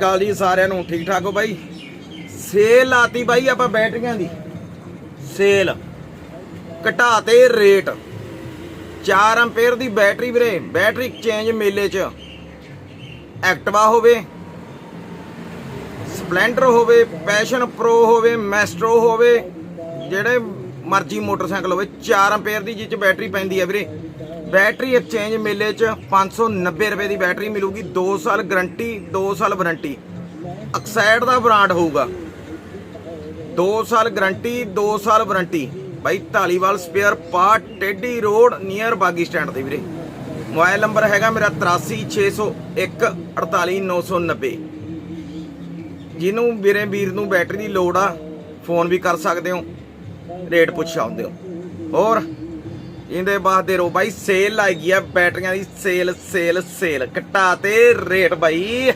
ਗੱਲ ਜੀ ਸਾਰਿਆਂ ਨੂੰ, ਠੀਕ ਠਾਕ ਹੋ ਬਾਈ? ਸੇਲ ਲਾਤੀ ਬਾਈ ਆਪਾਂ ਬੈਟਰੀਆਂ ਦੀ। ਸੇਲ। ਘਟਾਤੇ ਰੇਟ। 4 ਐਂਪੀਅਰ ਦੀ ਬੈਟਰੀ ਵੀਰੇ, ਬੈਟਰੀ ਚੇਂਜ ਮੇਲੇ 'ਚ। ਐਕਟਿਵਾ ਹੋਵੇ, ਸਪਲੈਂਡਰ ਹੋਵੇ, ਪੈਸ਼ਨ ਪ੍ਰੋ ਹੋਵੇ, ਮੈਸਟਰੋ ਹੋਵੇ, ਜਿਹੜੇ ਮਰਜ਼ੀ ਮੋਟਰਸਾਈਕਲ ਹੋਵੇ 4 ਐਂਪੀਅਰ ਦੀ ਜਿਹ 'ਚ ਬੈਟਰੀ ਪੈਂਦੀ ਹੈ ਵੀਰੇ। ਬੈਟਰੀ ਐਕਸਚੇਂਜ ਮੇਲੇ 'ਚ 590 ਰੁਪਏ ਦੀ ਬੈਟਰੀ ਮਿਲੂਗੀ 2 ਸਾਲ ਗਾਰੰਟੀ 2 ਸਾਲ ਵਾਰੰਟੀ ਅਕਸਾਈਡ ਦਾ ਬ੍ਰਾਂਡ ਹੋਊਗਾ। 2 ਸਾਲ ਗਾਰੰਟੀ 2 ਸਾਲ ਵਾਰੰਟੀ ਬਾਈ Dhaliwal spare part Tedi road near Bagi stand ਤੇ ਵੀਰੇ। ਮੋਬਾਈਲ ਨੰਬਰ ਹੈਗਾ ਮੇਰਾ 83601 48990 ਜਿਹਨੂੰ ਵੀਰੇ ਵੀਰ ਨੂੰ ਬੈਟਰੀ ਦੀ ਲੋੜ ਆ, ਫੋਨ ਵੀ ਕਰ ਸਕਦੇ ਹੋ। ਰੇਟ ਪੁੱਛ ਆਉਂਦੇ ਹੋ। ਹੋਰ? ਇਹਦੇ ਬਾਅਦ ਦੇ ਰੋ ਬਾਈ ਸੇਲ ਲਾਈ ਆ ਬੈਟਰੀਆਂ ਦੀ। ਸੇਲ ਸੇਲ ਸੇਲ ਘਟਾ ਤੇ ਰੇਟ ਬਾਈ